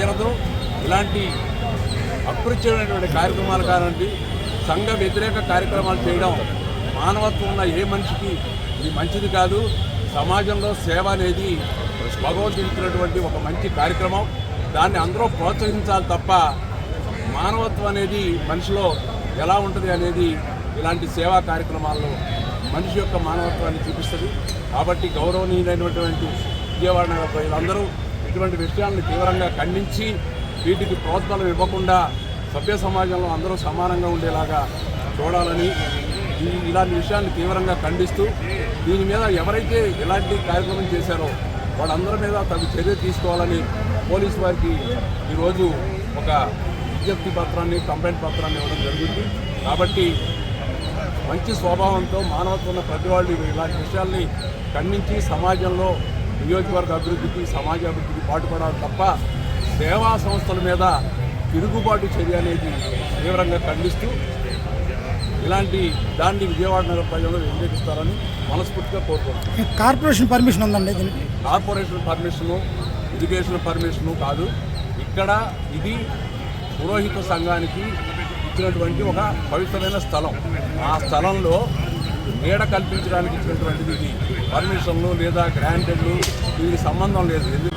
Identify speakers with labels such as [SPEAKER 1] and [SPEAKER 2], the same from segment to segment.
[SPEAKER 1] కసి తీరదు ఇలాంటి అపరిచయమైనటువంటి కార్యక్రమాలు కానివ్వండి సంఘ వ్యతిరేక కార్యక్రమాలు చేయడం మానవత్వం ఉన్న ఏ మనిషికి ఇది మంచిది కాదు. సమాజంలో సేవ అనేది భగవంతుడు ఒక మంచి కార్యక్రమం. దాన్ని అందరూ ప్రోత్సహించాలి తప్ప మానవత్వం అనేది మనిషిలో ఎలా ఉంటుంది అనేది ఇలాంటి సేవా కార్యక్రమాల్లో మనిషి యొక్క మానవత్వాన్ని చూపిస్తుంది. కాబట్టి గౌరవనీయులైనటువంటి విజయవాడ ప్రజలందరూ ఇటువంటి విషయాలను తీవ్రంగా ఖండించి వీటికి ప్రోత్సాహం ఇవ్వకుండా సభ్య సమాజంలో అందరూ సమానంగా ఉండేలాగా చూడాలని ఈ ఇలాంటి విషయాన్ని తీవ్రంగా ఖండిస్తూ దీని మీద ఎవరైతే ఎలాంటి కార్యక్రమం చేశారో వాళ్ళందరి మీద తగు చర్య తీసుకోవాలని పోలీసు వారికి ఈరోజు ఒక విజ్ఞప్తి పత్రాన్ని కంప్లైంట్ పత్రాన్ని ఇవ్వడం జరుగుతుంది. కాబట్టి మంచి స్వభావంతో మానవత్వం ఉన్న ప్రతి వాళ్ళు ఇలాంటి విషయాల్ని ఖండించి సమాజంలో నియోజకవర్గ అభివృద్ధికి సమాజ అభివృద్ధికి పాటుపడాలి తప్ప సేవా సంస్థల మీద తిరుగుబాటు చర్య అనేది తీవ్రంగా ఖండిస్తూ ఇలాంటి దాన్ని విజయవాడ నగర ప్రజలు వ్యతిరేకిస్తారని మనస్ఫూర్తిగా కోరుకుంటున్నాను
[SPEAKER 2] కార్పొరేషన్ పర్మిషన్ ఉందండి దీనికి?
[SPEAKER 1] కార్పొరేషన్ పర్మిషను ఇరిగేషన్ పర్మిషను కాదు. ఇక్కడ ఇది పురోహిత సంఘానికి ఇచ్చినటువంటి ఒక పవిత్రమైన స్థలం. ఆ స్థలంలో నీడ కల్పించడానికి ఇచ్చినటువంటిది ఇది. పర్మిషన్లు లేదా గ్రాంటెడ్లు దీనికి సంబంధం లేదు. ఎందుకు?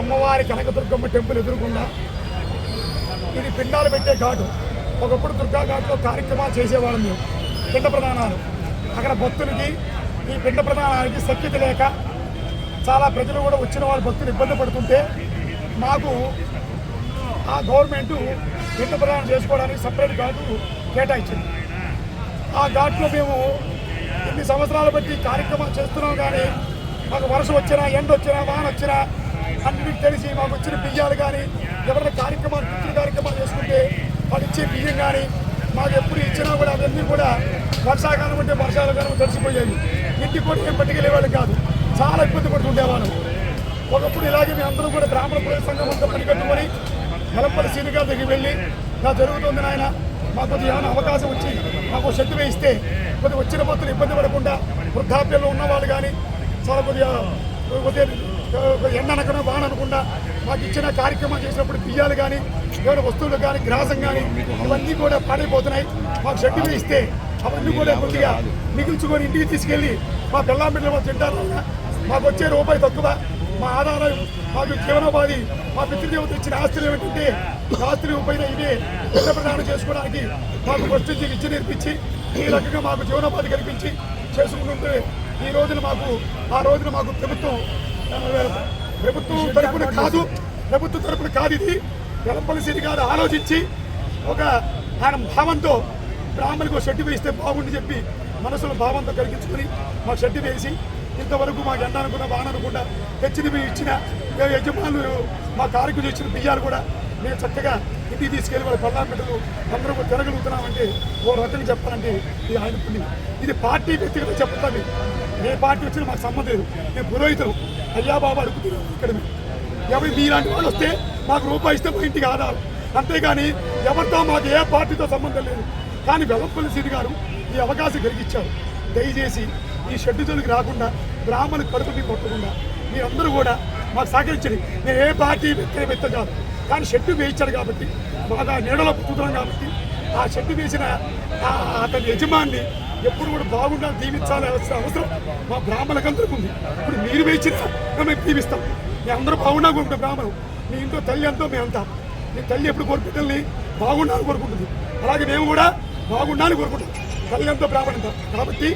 [SPEAKER 3] అమ్మవారి కనకదుర్గమ్మ టెంపుల్ ఎదురుకుండా ఇది పిండాలు పెట్టే ఘాటు. ఒకప్పుడు దుర్గా ఘాట్లో కార్యక్రమాలు చేసేవాళ్ళం మేము పిండ ప్రధానాలు. అక్కడ భక్తులకి ఈ పిండ ప్రధానానికి శక్తి లేక చాలా ప్రజలు కూడా వచ్చిన వాళ్ళ భక్తులు ఇబ్బంది పడుతుంటే మాకు ఆ గవర్నమెంట్ పిండ ప్రదానం చేసుకోవడానికి సపరేట్ ఘాటు కేటాయించింది. ఆ ఘాట్లో మేము ఇన్ని సంవత్సరాలు బట్టి కార్యక్రమాలు చేస్తున్నాం కానీ మాకు వర్షం వచ్చినా ఎండ వచ్చినా వాన వచ్చినా అన్నిటికి తెలిసి మాకు వచ్చిన బియ్యాలు కానీ ఎవరైనా కార్యక్రమాలు పిచ్చిన కార్యక్రమాలు చేసుకుంటే వాళ్ళు ఇచ్చే బియ్యం కానీ మాకు ఎప్పుడు ఇచ్చినా కూడా అవన్నీ కూడా వర్షాకాలం ఉంటే వర్షాకాలం తడిసిపోయేవి ఇంటికి కూడా ఏం పట్టుకెళ్ళేవాళ్ళు కాదు. చాలా ఇబ్బంది పడుతుండేవాళ్ళు. ఒకప్పుడు ఇలాగే మేము అందరం కూడా బ్రాహ్మణ పుర సంఘం అంతా పనికట్టుకొని వెలంపల్లి సీని గారి దగ్గరికి వెళ్ళి ఇలా జరుగుతుంది నాయన మాకు కొద్దిగా ఏమైనా అవకాశం వచ్చి మాకు శక్తి వేయిస్తే కొద్దిగా వచ్చిన భక్తులు ఇబ్బంది పడకుండా వృద్ధాప్యంలో ఉన్నవాళ్ళు కానీ చాలా కొద్దిగా కొద్దిగా ఎండ అనకుండా బాగా మాకు ఇచ్చిన కార్యక్రమం చేసినప్పుడు బియ్యాలు కానీ ఏమైనా వస్తువులు కానీ గ్రాసం కానీ ఇవన్నీ కూడా పాడైపోతున్నాయి. మాకు శక్తి వేయిస్తే అవన్నీ కూడా కొద్దిగా మిగిల్చుకొని ఇంటికి తీసుకెళ్ళి మా పిల్లా బిడ్డలు తింటారు మాకు వచ్చే రూపాయి తక్కువ. మా ఆధారం మాకు జీవనోపాధి మా పితృదేవత ఇచ్చిన ఆస్తులు ఏమిటంటే ఆస్తులు పైన ఇవే పెద్ద ప్రదానం చేసుకోవడానికి మాకు ఫస్ట్ నుంచి నేర్పించి ఈ రకంగా మాకు జీవనోపాధి కల్పించి చేసుకుంటుంటే ఈ రోజున మాకు ఆ రోజున మాకు ప్రభుత్వం ప్రభుత్వం తరపున కాదు ప్రభుత్వం తరపున కాదు ఇది. వెలంపల్లి సిరి గారు ఆలోచించి ఒక ఆయన భావంతో బ్రాహ్మణికి షెడ్డు వేస్తే బాగుండి చెప్పి మనసులో భావంతో కలిగించుకొని మా షెడ్డు వేసి ఇంతవరకు మాకు ఎండ అనుకున్నా బాగా అనుకున్నా మేము ఇచ్చిన ఏ యజమానులు మా కారుకు ఇచ్చిన బియ్యాలు కూడా మేము చక్కగా ఇంటికి తీసుకెళ్ళి వాళ్ళ పల్లాపెట్టలు అందరూ తిరగలుగుతున్నామంటే ఓ రకంగా చెప్పాలంటే ఇది ఆయన పుణ్యం. ఇది పార్టీ వ్యక్తిగత చెప్తాను ఏ పార్టీ వచ్చినా మాకు సంబంధం లేదు. మేము పురోహితులు. అయ్యా బాబా అడుగుతున్నాం ఇక్కడ ఎవరు ఎవరి మీలాంటి వాళ్ళు వస్తే మాకు రూపాయి ఇస్తే మా ఇంటికి ఆధారం. అంతేగాని ఎవరితో మాకు ఏ పార్టీతో సంబంధం లేదు. కానీ వెలంపల్లి సీని గారు ఈ అవకాశం కలిగించారు. దయచేసి ఈ షెడ్డు జోలికి రాకుండా బ్రాహ్మణు కడుపుని కొట్టకుండా మీరందరూ కూడా మాకు సహకరించండి. నేను ఏ పార్టీ వ్యక్తి వ్యక్తం కాదు. కానీ షెడ్డు వేయించాడు కాబట్టి బాగా నీడలో పుట్టుతున్నాం కాబట్టి ఆ షెడ్డు వేసిన అతని యజమాన్ని ఎప్పుడు కూడా బాగుండాలి దీవించాలి అవసరం మా బ్రాహ్మణులకందరికీ ఉంది. ఇప్పుడు మీరు వేయించినా మేము దీవిస్తాం. మీ అందరూ బాగుండా కోరుకుంటాం బ్రాహ్మణం. మీ ఇంట్లో తల్లి ఎంతో మేమంతా మీ తల్లి ఎప్పుడు కోరు బిడ్డల్ని బాగుండాలని కోరుకుంటుంది. అలాగే మేము కూడా బాగుండాలని కోరుకుంటాం. తల్లి ఎంతో బ్రాహ్మణంతో కాబట్టి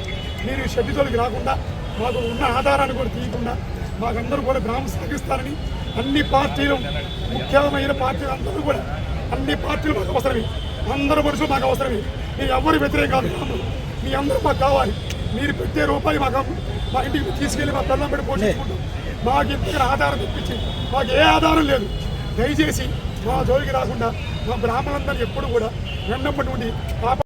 [SPEAKER 3] మీరు ఈ రాకుండా మాకు ఉన్న ఆధారాన్ని కూడా తీయకుండా మాకందరూ కూడా గ్రామం సహకరిస్తారని అన్ని పార్టీలు ముఖ్యమైన పార్టీలు అందరూ కూడా అన్ని పార్టీలు మాకు అవసరమే. అందరూ మనుషులు మాకు అవసరమే. మీరు ఎవరు వ్యతిరేకం కాదు మీ అందరూ మాకు కావాలి. మీరు పెట్టే రూపాయి మాకు అమ్ము. మా ఇంటికి తీసుకెళ్ళి మా పిల్లలు పెట్టి పోషించుకుంటాం. మాకు ఇంటికి ఆధారం తెప్పించి మాకు ఏ ఆధారం లేదు. దయచేసి మా జోలికి రాకుండా మా బ్రాహ్మణులందరూ ఎప్పుడు కూడా వెన్నప్పటి నుండి పాప